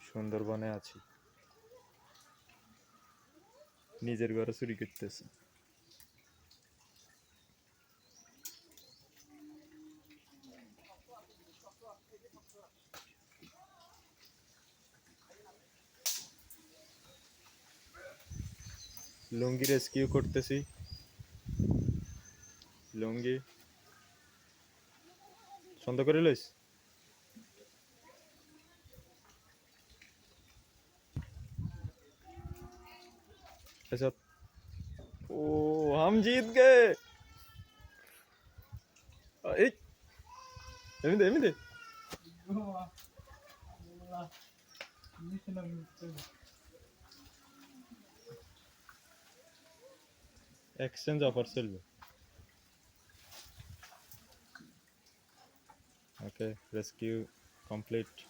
সুন্দরবনে আছি। নিজের ঘরে চুরি করতেছে। লুঙ্গি রেস্কিউ করতেছি। লুঙ্গি সন্দেহ করে লইস अच्छा ओ हम जीत गए एक এমনি দে এমনি দে এক্সচেঞ্জ অফার চলবে okay rescue complete.